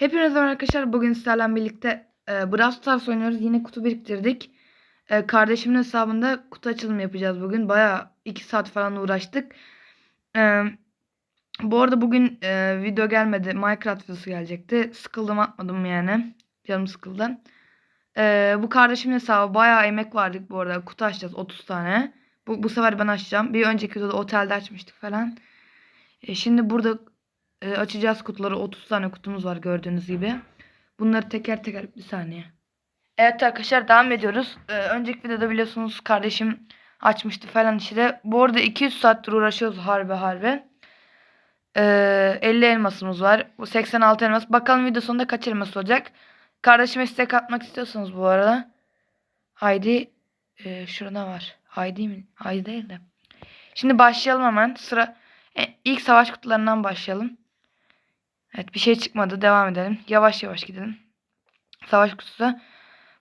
Hepinize merhaba arkadaşlar. Bugün sizlerle birlikte e, Brawl Stars oynuyoruz. Yine kutu biriktirdik. E, kardeşimin hesabında kutu açılımı yapacağız bugün. Baya 2 saat falan uğraştık. E, bu arada bugün e, video gelmedi. Minecraft videosu gelecekti. Sıkıldım atmadım yani. Canım sıkıldı. E, bu kardeşimin hesabı baya emek verdik bu arada. Kutu açacağız 30 tane. Bu, bu sefer ben açacağım. Bir önceki videoda otelde açmıştık falan. E, şimdi burada e, açacağız kutuları. 30 tane kutumuz var gördüğünüz gibi. Bunları teker teker bir saniye. Evet arkadaşlar devam ediyoruz. E, önceki videoda biliyorsunuz kardeşim açmıştı falan işte. Bu arada 200 saattir uğraşıyoruz harbi harbi. E, 50 elmasımız var. Bu 86 elmas. Bakalım video sonunda kaç elmas olacak. Kardeşime istek atmak istiyorsanız bu arada. Haydi e, şurada var. Haydi mi? Haydi değil de. Şimdi başlayalım hemen. Sıra e, ilk savaş kutularından başlayalım. Evet bir şey çıkmadı. Devam edelim. Yavaş yavaş gidelim. Savaş kutusu.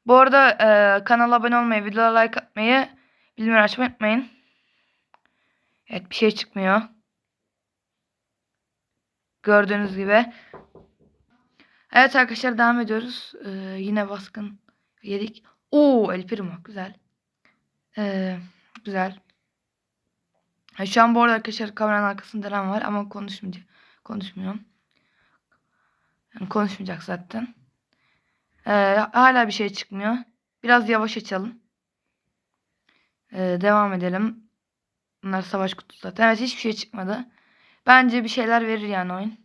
Bu arada e, kanala abone olmayı, videolara like atmayı, bildirimleri açmayı unutmayın. Evet bir şey çıkmıyor. Gördüğünüz gibi. Evet arkadaşlar devam ediyoruz. E, yine baskın yedik. Oo El Primo güzel. E, güzel. Ha, şu an bu arada arkadaşlar kameranın arkasında Eren var ama konuşmayacak. Konuşmuyorum. Yani konuşmayacak zaten. Ee, hala bir şey çıkmıyor. Biraz yavaş açalım. Ee, devam edelim. Bunlar savaş kutusu zaten. Evet hiçbir şey çıkmadı. Bence bir şeyler verir yani oyun.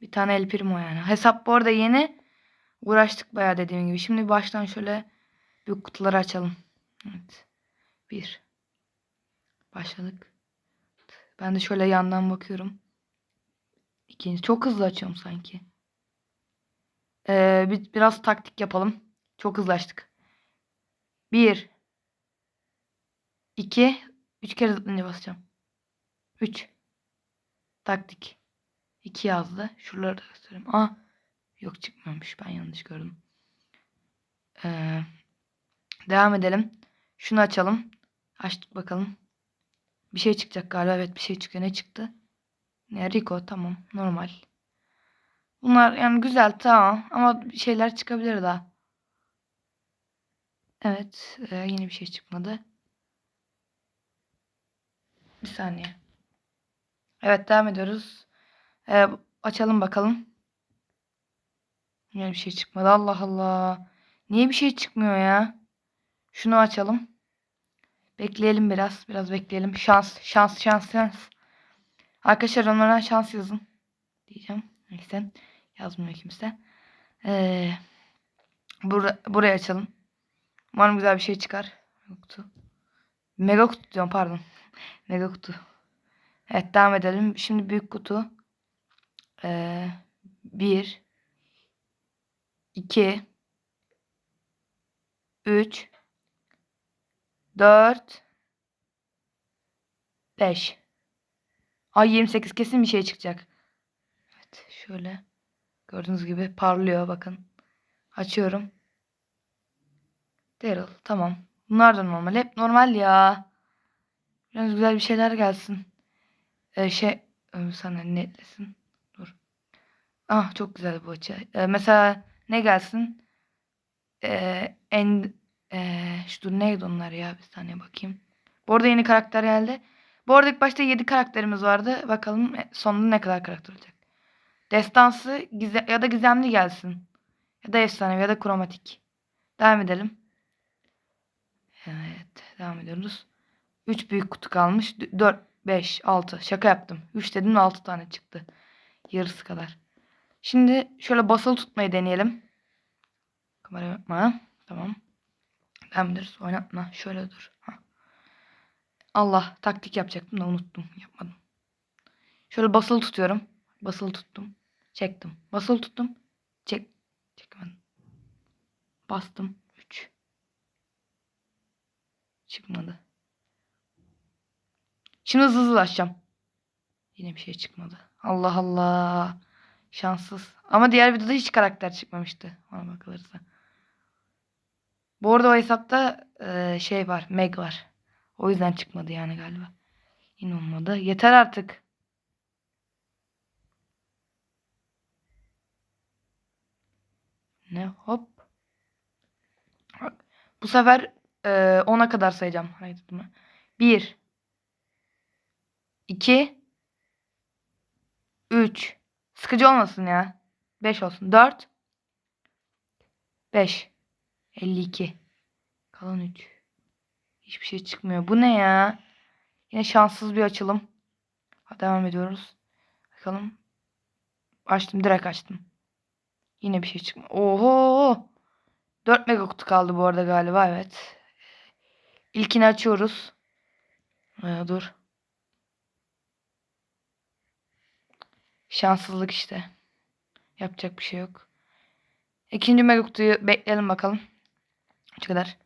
Bir tane El Primo yani. Hesap bu arada yeni. Uğraştık bayağı dediğim gibi. Şimdi baştan şöyle büyük kutuları açalım. Evet. Bir. Başladık. Ben de şöyle yandan bakıyorum. İkinci. Çok hızlı açıyorum sanki. Ee, bir, biraz taktik yapalım. Çok hızlı açtık. Bir. iki, Üç kere zıplayınca basacağım. Üç. Taktik. İki yazdı. Şuraları da göstereyim. Aa. Yok çıkmamış. Ben yanlış gördüm. Ee, devam edelim. Şunu açalım. Açtık bakalım. Bir şey çıkacak galiba. Evet bir şey çıkıyor. Ne çıktı? Ne Rico tamam. Normal. Bunlar yani güzel tamam. Ama şeyler çıkabilir daha. Evet. E, yeni bir şey çıkmadı. Bir saniye. Evet devam ediyoruz. E, açalım bakalım. Yeni bir şey çıkmadı. Allah Allah. Niye bir şey çıkmıyor ya? Şunu açalım. Bekleyelim biraz. Biraz bekleyelim. Şans, şans, şans, şans. Arkadaşlar onlara şans yazın. Diyeceğim. Neyse. Yazmıyor kimse. Ee, bura, buraya açalım. Umarım güzel bir şey çıkar. Kutu. Mega kutu diyorum pardon. Mega kutu. Evet devam edelim. Şimdi büyük kutu. Ee, bir. iki. Üç. Dört. Beş. Ay 28 kesin bir şey çıkacak. Evet şöyle. Gördüğünüz gibi parlıyor bakın. Açıyorum. Daryl tamam. Bunlar da normal. Hep normal ya. Biraz güzel bir şeyler gelsin. Ee, şey sana netlesin. Dur. Ah çok güzel bu açı. Ee, mesela ne gelsin? Ee, en ee, şu dur neydi onlar ya bir saniye bakayım. Bu arada yeni karakter geldi. Bu arada ilk başta 7 karakterimiz vardı. Bakalım e, sonunda ne kadar karakter olacak. Destansı gize ya da gizemli gelsin. Ya da efsane ya da kromatik. Devam edelim. Evet. Devam ediyoruz. 3 büyük kutu kalmış. 4, 5, 6. Şaka yaptım. 3 dedim 6 tane çıktı. Yarısı kadar. Şimdi şöyle basılı tutmayı deneyelim. Kamera yapma. Tamam. Devam ediyoruz. Oynatma. Şöyle dur. Ha. Allah taktik yapacaktım da unuttum. Yapmadım. Şöyle basılı tutuyorum. Basılı tuttum. Çektim. Basılı tuttum. Çek. Çekmedim. Bastım. 3. Çıkmadı. Şimdi hızlı hızlı açacağım. Yine bir şey çıkmadı. Allah Allah. Şanssız. Ama diğer videoda hiç karakter çıkmamıştı. Ona bakılırsa. Bu arada o hesapta e, şey var. Meg var. O yüzden çıkmadı yani galiba. Yine olmadı. Yeter artık. Ne hop. Bu sefer e, 10'a kadar sayacağım hareketimi. 1 2 3 Sıkıcı olmasın ya. 5 olsun. 4 5 52 Kalan 3 Hiçbir şey çıkmıyor. Bu ne ya? Yine şanssız bir açılım. Devam ediyoruz. Bakalım. Açtım. Direkt açtım. Yine bir şey çıkmıyor. Oho! 4 mega kutu kaldı bu arada galiba. Evet. İlkini açıyoruz. Ee, dur. Şanssızlık işte. Yapacak bir şey yok. İkinci mega kutuyu bekleyelim bakalım. Şu kadar.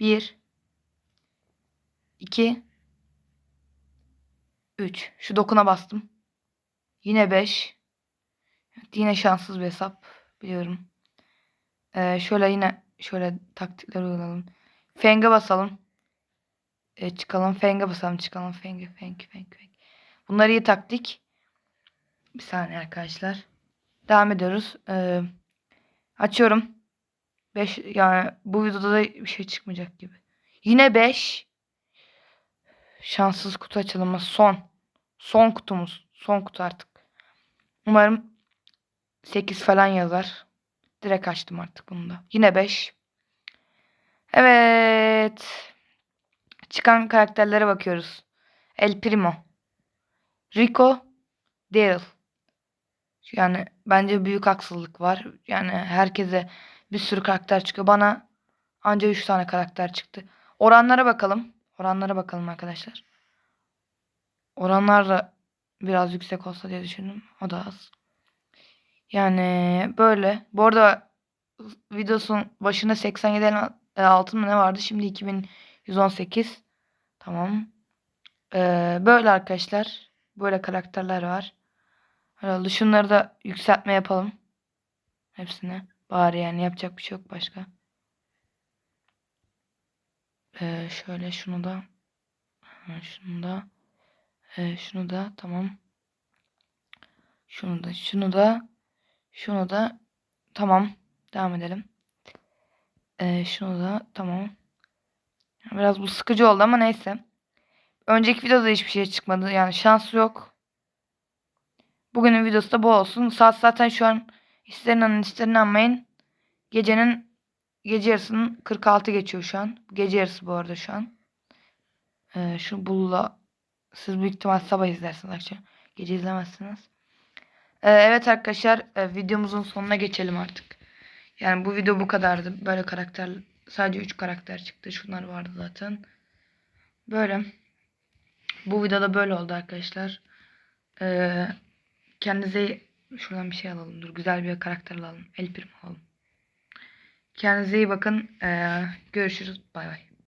1 2 3. Şu dokuna bastım. Yine 5. Evet, yine şanssız bir hesap. Biliyorum. Ee, şöyle yine şöyle taktikler uygulayalım. Feng'e basalım. Ee, çıkalım. Feng'e basalım. Çıkalım. Feng'e. Feng. Feng. Feng. Bunlar iyi taktik. Bir saniye arkadaşlar. Devam ediyoruz. Ee, açıyorum. 5 yani bu videoda da bir şey çıkmayacak gibi. Yine 5. Şanssız kutu açılımı son. Son kutumuz. Son kutu artık. Umarım 8 falan yazar. Direkt açtım artık bunu da. Yine 5. Evet. Çıkan karakterlere bakıyoruz. El Primo. Rico. Daryl. Yani bence büyük haksızlık var. Yani herkese bir sürü karakter çıkıyor. Bana anca 3 tane karakter çıktı. Oranlara bakalım. Oranlara bakalım arkadaşlar. Oranlar da biraz yüksek olsa diye düşündüm. O da az. Yani böyle. Bu arada videosun başında 87 el- altın mı ne vardı? Şimdi 2118. Tamam. Ee, böyle arkadaşlar. Böyle karakterler var. Herhalde şunları da yükseltme yapalım. Hepsine. Bari yani yapacak bir şey yok başka. Ee, şöyle şunu da. Şunu da. Ee, şunu da tamam. Şunu da. Şunu da. Şunu da. Tamam. Devam edelim. Ee, şunu da. Tamam. Biraz bu sıkıcı oldu ama neyse. Önceki videoda hiçbir şey çıkmadı. Yani şans yok. Bugünün videosu da bu olsun. Saat zaten şu an ister inanın ister inanmayın. Gecenin gece yarısının 46 geçiyor şu an. Gece yarısı bu arada şu an. Ee, şu bulla siz büyük ihtimal sabah izlersiniz akşam. Gece izlemezsiniz. Ee, evet arkadaşlar e, videomuzun sonuna geçelim artık. Yani bu video bu kadardı. Böyle karakter sadece 3 karakter çıktı. Şunlar vardı zaten. Böyle. Bu videoda böyle oldu arkadaşlar. Ee, kendinize şuradan bir şey alalım. Dur güzel bir karakter alalım. El Primo alalım. Kendinize iyi bakın. Ee, görüşürüz. Bay bay.